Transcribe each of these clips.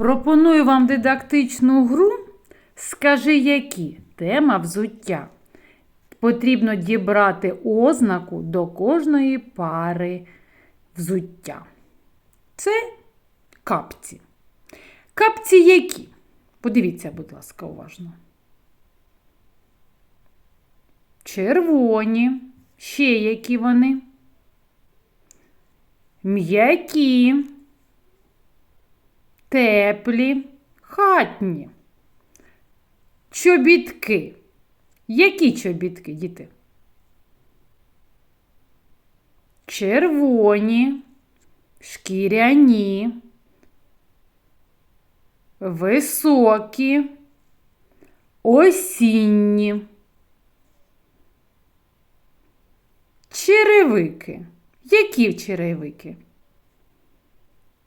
Пропоную вам дидактичну гру. Скажи, які тема взуття. Потрібно дібрати ознаку до кожної пари взуття. Це капці. Капці які? Подивіться, будь ласка, уважно. Червоні. Ще які вони? М'які, теплі, хатні. Чобітки. Які чобітки, діти? Червоні, шкіряні, високі, осінні. Черевики. Які черевики?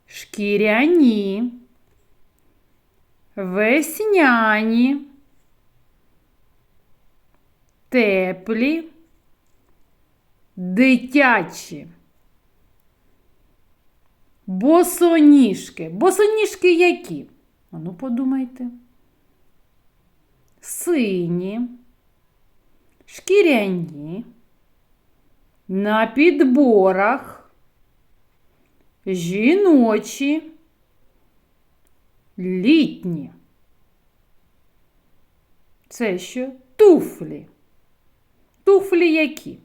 Шкіряні, весняні, теплі, дитячі. Босоніжки. Босоніжки які? Ну подумайте. Сині, шкіряні, на підборах, жіночі, літні. Це що? Туфлі. Туфлі які?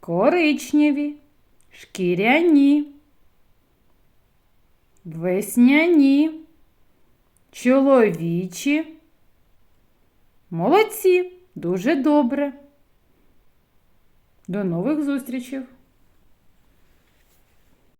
Коричневі, шкіряні, весняні, чоловічі. Молодці, дуже добре. До нових зустрічей!